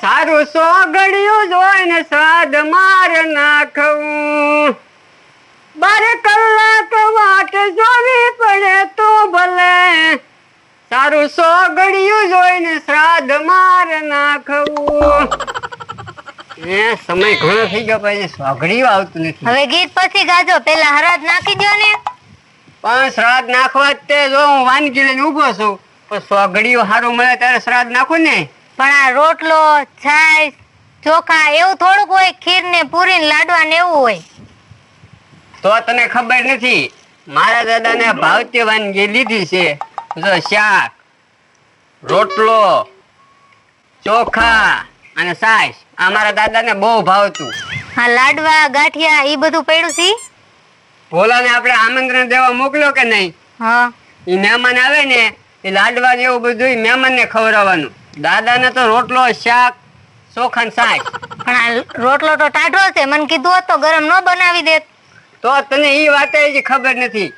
સારું સોગડિયું જોઈને સાદ માર નાખવું. બાર કલાક વાટ જોવી પડે તો ભલે. સારું સોગડિયું જોઈને શ્રાદ્ધ માર નાખવું. એ સમય ઘણો થઈ ગયો પછી સોગડિયું આવતું નથી. હવે ગીત પછી ગાજો. પેલા હરાજ નાખી દો ને. પણ શ્રાદ્ધ નાખવા તે જો હું વાનગી લઈને ઊભો છું. પણ સોગડિયું સારું મળે ત્યારે શ્રાદ્ધ નાખું ને. પણ આ રોટલો છાશ ચોખા એવું થોડુંક હોય ખીર ને પૂરી ને લાડવા ને એવું હોય. તો તને ખબર નથી મારા દાદાને ભાવતી વાનગી લીધી છે. જો શાક રોટલો ચોખા અને છાશ આ મારા દાદાને બહુ ભાવતું. હા લાડવા ગાંઠિયા એ બધું પડ્યું છે? ભોલાને આપણે આમંત્રણ દેવા મોકલ્યો કે નહીં? હા. એ મહેમાન આવે ને એ લાડવા ને એવું બધું મહેમાન મહેમાનને ખવડાવવાનું. દાદાને તો રોટલો શાક ચોખા ને પણ આ રોટલો તો ટાઢો છે. મને કીધું હોત તો ગરમ ન બનાવી દેત. તો તને એ વાત જ ખબર નથી.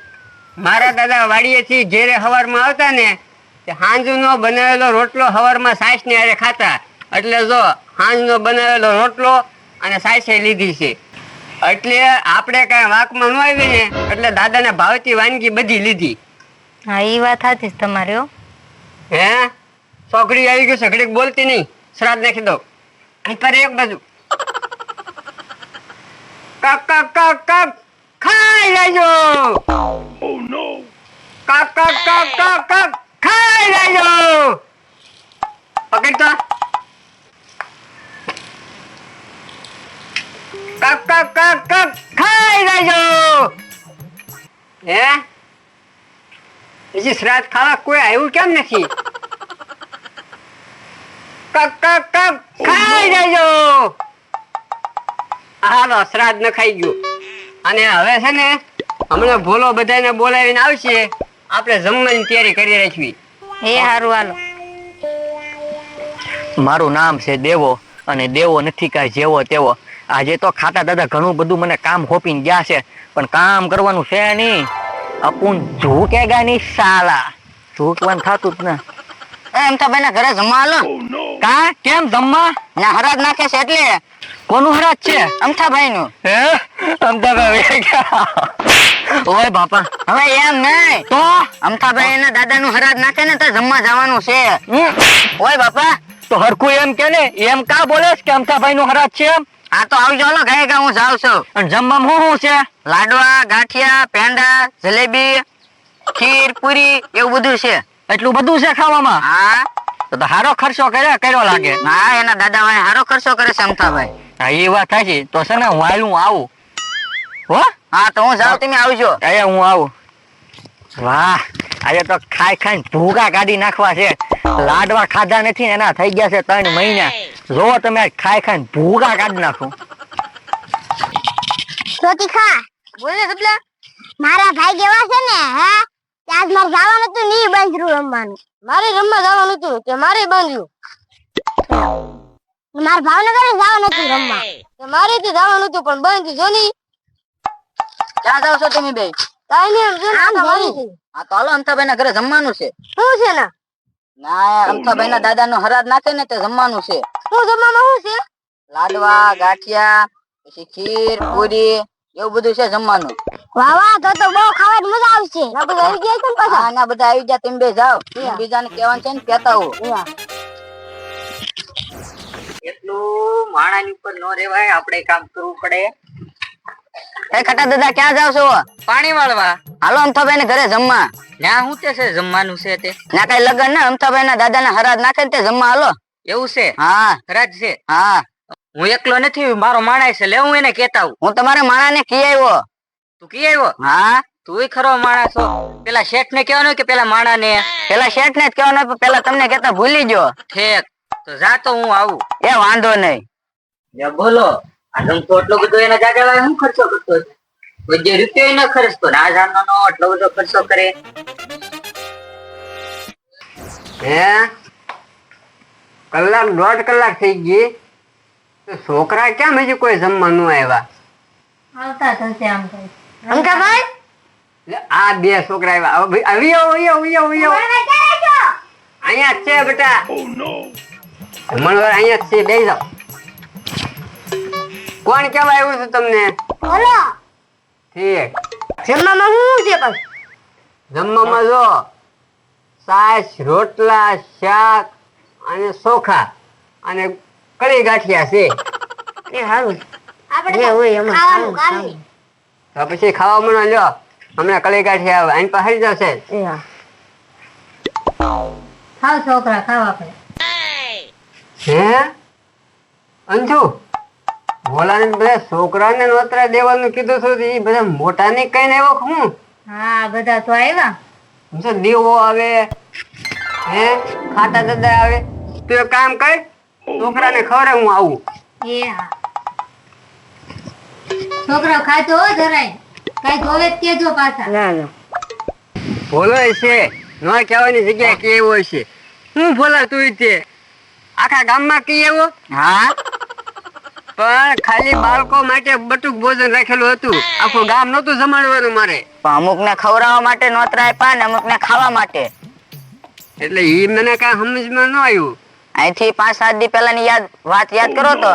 મારા દાદા વાડીએથી ઘેરે હવારમાં આવતા ને તે હાંજનો બનાવેલો રોટલો હવારમાં સાસ ને હારે ખાતા. એટલે જો હાંજનો બનાવેલો રોટલો અને સાસે લીધી છે. એટલે આપણે કાંઈ વાંકમાં ન આવી ને એટલે દાદાને ભાવતી વાનગી બધી લીધી. હા એ વાત હતી તમારી હો? હે છોકરી આવી ગઈ છે ઘડીક બોલતી નહીં શ્રાદ્ધ નાખી દો અહીં પર એક બાજુ કક કક કક કક ખાઈ લેજો કક કક કક કક કક ખાઈ લેજો પકડ તો કક કક કક કક ખાઈ લેજો હે હજી શ્રાદ્ધ ખાવા કોઈ આવ્યું કેમ નથી કક કક કક. ખાઈ જજો. હાલો શ્રાદ્ધ ને ખાઈ ગયું. અને હવે છે ને હમણાં ભોલો બધાને બોલાવીને આવશે. આપણે જમવાની તૈયારી કરી રાખવી. એ હારું હાલો. મારું નામ છે દેવો અને દેવો નથી કાંઈ જેવો તેવો. આજે તો ખાતા દાદા ઘણું બધું મને કામ હોપીને ગયા છે પણ કામ કરવાનું છે નહીં. અપુન ઝૂકેગા નહીં સાલા ઝૂકવાનું થતું જ ને એમ તો બેના ઘરે જમવા હાલો. કા? કેમ જમવા? ને હરાજ નાખે છે એટલે. કોનું હરાજ છે? અમથાભાઈ નું હે અમદાવાદ ઓય બાપા. હવે એમ નહીં. તો? અમથાભાઈ દાદા નું હરાજ નાખે ને તો જમવા જવાનું છે. ઓય બાપા. તો હરકુ એમ કે ને એમ કા બોલે કે અમથાભાઈ નું હરાજ છે એમ? આ તો આવજો લો ગઈ ગા હું જાઉં છું. અને જમવામાં શું શું છે? લાડવા ગાંઠિયા પેંડા જલેબી ખીર પૂરી એવું બધું છે. એટલું બધું છે ખાવામાં? હા. તો તો હારો ખર્ચો કર્યા કર્યો લાગે. હા એના દાદા ભાઈ હારો ખર્ચો કરે છે અમથાભાઈ. હા એ વાત થાય તો છે ને હું હાલું આવું. હો? હા તો હું જાઉં તમે આવજો. અહીંયા હું આવું. વાહ આજે તો ખાઈ ખાઈ ભૂગા કાઢી નાખવા છે. લાડવા ખાધા નથી એના થઈ ગયા છે ત્રણ મહિના. જો તમે ખાઈ ખાઈ ભૂગા કાઢી નાખો. શ્રુતિખા બોલ ને સપલા મારા ભાઈ કેવા છે ને હે? આજ મારે જવાનું હતું ની બાંધરું રમવાનું. મારે રમવા જવાનું હતું કે મારે બાંધ્યું. મારે ભાવનગર જવાનું હતું રમવા. તે મારે તે જવાનું હતું પણ બંધ જો ની ક્યાં જાવ છો તમે બે? કાઈ નહીં જો આમ મારી આ તો હાલો અમથાભાઈ ના ઘરે જમવાનું છે. શું છે ને? ના અમથાભાઈ ના દાદા નો હરાજ નાખે ને તે જમવાનું છે. શું જમવાનું શું છે? લાડવા ગાંઠિયા પછી ખીર પૂરી એવું બધું છે જમવાનું. વાહ વાહ તો તો બહુ ખાવાની મજા આવશે. ના બધા આવી ગયા છે ને પાછા? ના બધા આવી ગયા તમે બે જાઓ. બીજાને કહેવાનું છે ને કહેતા હો એટલું માણાની ઉપર ન રેવાય આપણે કામ કરવું પડે. એ ખટા દાદા ક્યાં જાવ છો? પાણી વાળવા. હાલો અમથાભાઈ ને ઘરે જમવા. ના શું તે છે જમવાનું છે તે? ના કઈ લગન ના અમથાભાઈ ના દાદા ના હરાજ નાખે ને તે જમવા હાલો. એવું છે? હા. હરાજ છે? હા. હું એકલો નથી મારો માણસ છે લે હું એને કેતા આવું. હું તમારા માણા ને કી આવ્યો. તું કી આવ્યો? હા? તું ખરો માણસ છો પેલા શેઠ ને કેવાનું કે પેલા માણા ને પેલા શેઠ ને જ કેવાનું પેલા તમને કેતા ભૂલી ગયો. ઠેક. તો જા તો હું આવું. એ વાંધો નહીં. બોલો. આ તો એટલો બધો એના જાજા શું ખર્ચો કરતો છે? જે રૂપિયો ન ખર્ચતો ને આ જાનનો નો એટલો બધો ખર્ચો કરે. હે? કલાક દોઢ કલાક થઈ ગઈ. છોકરા કેમ હજી કોઈ જમવા ન આવ્યા? આવતા થશે આમ કઈ આ બે છોકરા આવ્યા. આવી આવો આવી આવો. આવી આવો અહીંયા છે બેટા. જમણવાર અહીંયા છે બેસી જાઓ. કોણ કેવા આવ્યું છે તમને? બોલો. ઠીક. જમવામાં શું છે જમવામાં જો છાશ રોટલા શાક અને ચોખા અને કળી ગાંઠિયા છે. એ હારું. આપણે હોય એમાં ખાવાનું ખાવું, કામ નહીં. તો પછી ખાવા મને લ્યો હમણાં ગાંઠિયા આવે આની પાસે જશે. એ હા ખાવ છોકરા ખાવ આપણે. હે? અંજુ ભોલાને બધા છોકરાને નોતરા દેવાનું કીધું હતું એ બધા મોટાને કઈ ને એવો હું? હા બધા તો આવ્યા. જો દીવો આવે હે? ખાતા દાદા આવે. તું એક કામ કર છોકરાને ખવડે હું આવું. એ હા છોકરાઓ ખાતો હો જરાય. કઈ જોવે જ કેજો પાછા. ના ના. ભોલો છે. ન કહેવાની જગ્યાએ કેવો છે. હું ભોલા તું તે? આખા ગામમાં કી એવો? હા? પણ ખાલી બાળકો માટે બટુક ભોજન રાખેલું હતું. આખું ગામ નતું જમાડવાનું મારે. અમુક ને ખવડાવવા માટે નોતરા આપ્યા ને અમુક ને ખાવા માટે. એટલે ઈ મને કઈ સમજમાં ન આવ્યું. અહીંથી પાંચ સાત દી પહેલા ની યાદ વાત યાદ કરો તો.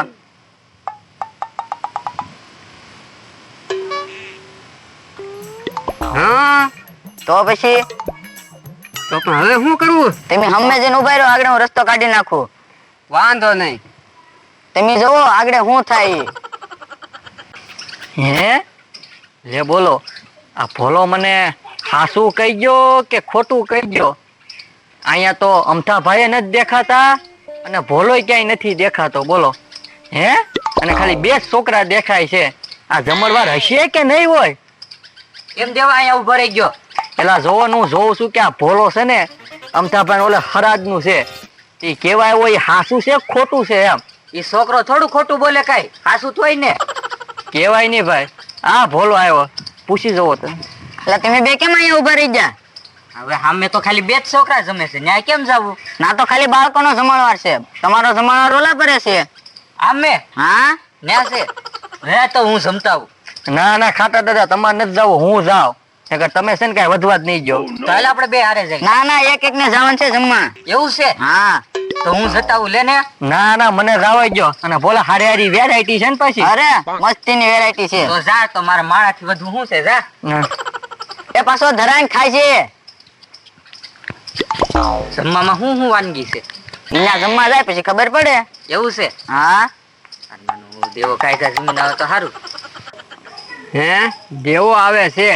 હા? તો પછી? તો પણ હવે શું કરવું તમે હમે જઈને ઊભા રહ્યો આગળ હું રસ્તો કાઢી નાખું. વાંધો નહીં. તમે જોવો આગળ શું થાય. હે? લે બોલો આ ભોલો મને સાસું કહી ગયો કે ખોટું કહી ગયો? અહીંયા તો અમથાભાઈ નથી દેખાતા અને ભોલોય ક્યાંય નથી દેખાતો બોલો. હે? અને ખાલી બે છોકરા દેખાય છે. આ જમણવાર હશે કે નહીં હોય? એમ દેવા અહીંયા ઊભો રહી ગયો. પેલા જોવાનું હું જોઉં છું કે આ ભોલો છે ને અમથાભાઈ ઓલે હરાજનું છે. એ કેવાય હોય એ હાસું છે ખોટું છે એમ? એ છોકરો થોડું ખોટું બોલે કઈ? હાસું તોય ને? કેવાય નહીં ભાઈ. આ ભોલો આવ્યો. પૂછી જવો તમે. એટલે તમે બે કેમ અહીંયા ઊભા રહી ગયા? હવે સામે તો ખાલી બે જ છોકરા જમે છે. ન્યાય કેમ જવું? ના તો ખાલી બાળકોનો જમણવાર છે. તમારો જમણવાર ઓલા પરે છે આમે હા? ન્યા છે? હે તો હું જમતાવું ના ના ખાતા દાદા તમારે નથી જવું હું જાઉં. નકર તમે છે ને કઈ વધવા જ નહીં જો તો હાલ આપણે બે હારે જઈએ. ના ના એક એક ને જવાનું છે જમવા. એવું છે? હા. તો હું જતા લે ને. ના ના મને જવાય ગયો અને ભોલા હારી હારી વેરાયટી છે ને પછી? અરે મસ્તીની વેરાયટી છે. તો જા તો મારા માણાથી વધુ શું છે? જા. એ પાછો ધરાઈને ખાય છે. જમવામાં શું શું વાનગી છે? ના જમવા જાય પછી ખબર પડે. એવું છે? હા. દેવો કાયદા જમીન આવે તો સારું. હે? દેવો આવે છે.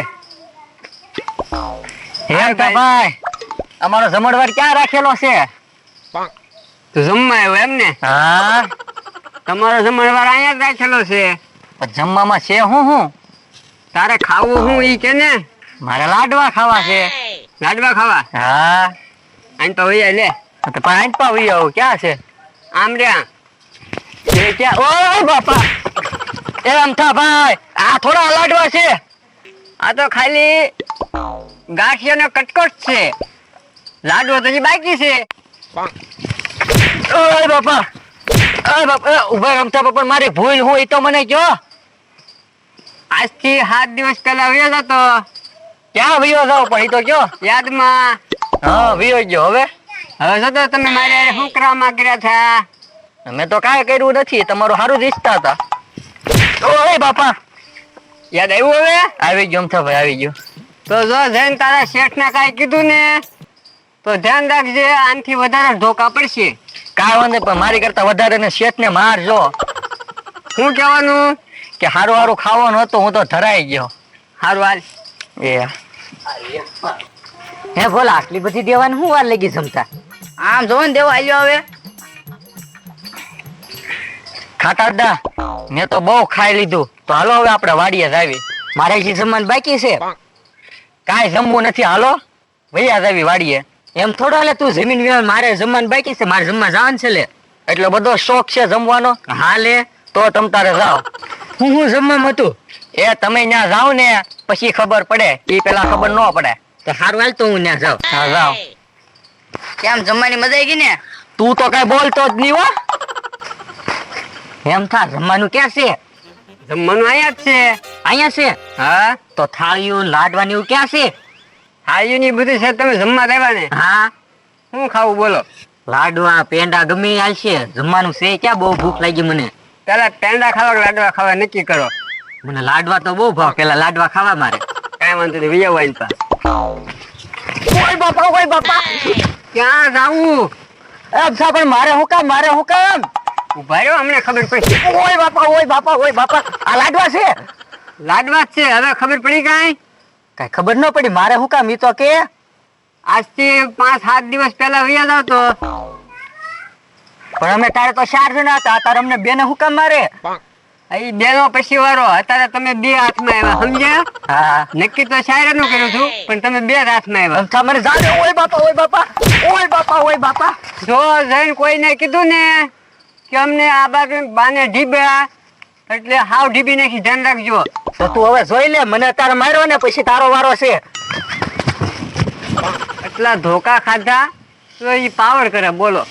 હે ભાઈ? અમારો જમણવાર ક્યાં રાખેલો છે? તું જમવા આવ્યો એમ ને? હા. તમારો જમણવાર અહીંયા જ રાખેલો છે. જમવામાં છે હું હું? તારે ખાવું હું ઈ કે ને? મારે લાડવા ખાવા છે. લાડવા ખાવા? હા. આને તો વૈયા લે તો પાંચ પાવી આવું. ક્યાં છે? આમ રે ક્યાં? ઓ બાપા! એ અમથા ભાઈ આ થોડા અલાડવા છે. આ તો ખાલી ગાંઠિયાનો કટકટ છે. લાડવો તો બાકી છે. ઓય બાપા ઓય બાપા ઊભા રમતા બાપા મારી ભૂલ હું એ તો મને કયો. આજથી સાત દિવસ પહેલા વ્યો હતો ક્યાં વ્યો હતો પણ એ તો કયો યાદમાં. હા વ્યો ગયો હવે. હવે જો તમે મારે શું કરવા માંગ્યા હતા મેં તો કાંઈ કર્યું નથી તમારું સારું જ ઈચ્છતા હતા. ઓય બાપા. યાદ આવ્યું હવે? આવી ગયો અમથા ભાઈ આવી ગયો. તો જો જઈને તારા શેઠ ને કાંઈ કીધું ને તો ધ્યાન રાખજે આનથી વધારે ધોકા પડશે. કાંઈ વાંધો પણ મારી કરતા વધારે ને શેઠ ને મારજો શું કહેવાનું? કે હારું હારું ખાવાનું હતું હું તો ધરાઈ ગયો. હારું હાલ. એ. હે બોલ આટલી બધી દેવાની શું વાર લાગી જમતા? આમ જો ને દેવા આવ્યો હવે. ખાટા મેં તો બહુ ખાઈ લીધું. તો હાલો હવે આપણે વાડીએ જાવી. મારે જે જમવાનું બાકી છે? કાંઈ જમવું નથી હાલો? વૈયા જાવી વાડીએ. એમ થોડો હાલે તું જમીન વિવાહ મારે જમવાનું બાકી છે મારે જમવા જવાનું છે લે. એટલો બધો શોખ છે જમવાનો? હા લે તો તમ તારે જાઓ. હું હું જમવામાં હતું? એ તમે ત્યાં જાઓ ને પછી ખબર પડે. એ પેલા ખબર ન પડે. તો સારું હાલ તો હું ત્યાં જાઉં. હા જાઓ. કેમ જમવાની મજા આવી ગઈ ને? તું તો કઈ બોલતો જ નહીં હો. એમ થા જમવાનું ક્યાં છે? જમવાનું અહીંયા જ છે. અહીંયા છે? હા. તો થાળીઓ લાડવાની એવું ક્યાં છે? થાળીઓ ની બધું છે તમે જમવા દેવા ને. હા. શું ખાવું બોલો. લાડવા પેંડા ગમે આવશે જમવાનું છે ક્યાં બહુ ભૂખ લાગી મને? પેલા પેંડા ખાવા લાડવા ખાવા નક્કી કરો. મને લાડવા તો બહુ ભાવ પેલા લાડવા ખાવા મારે. કાંઈ વાંધો નહીં વિયા વાઈન પા કોઈ બાપા કોઈ બાપા. ક્યાં જાવું અચ્છા પણ મારે હું કામ મારે હું કામ? ઊભા રહ્યો? અમને ખબર પડી. ઓય બાપા ઓય બાપા ઓય બાપા. આ લાડવા છે? લાડવા છે. હવે ખબર પડી કાંઈ? કઈ ખબર ન પડી. મારે હું કામ? ઈ તો કે આજથી પાંચ સાત દિવસ પહેલા વિયા જાવ તો પણ અમે તારે તો ચાર જણા હતા. તારે અમને બે ને હુકમ મારે? અહીં બેનો પછી વારો. અત્યારે તમે બે હાથમાં આવ્યા સમજ્યા? હા. નક્કી તો શાયરનું કર્યું છું પણ તમે બે હાથમાં આવ્યા. મને જાને ઓય બાપા ઓય બાપા. ઓય બાપા ઓય બાપા. જો જઈને કોઈને કીધું ને કે અમને આ બાજુ બાને ઢીબ્યા એટલે હાવ ઢીબી નાખી ધ્યાન રાખજો. તો તું હવે જોઈ લે મને તારે માર્યો ને પછી તારો વારો છે. એટલા ધોકા ખાધા તો એ પાવર કરે બોલો.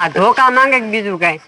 આ ધોકા માંગે કે બીજું કાંઈ?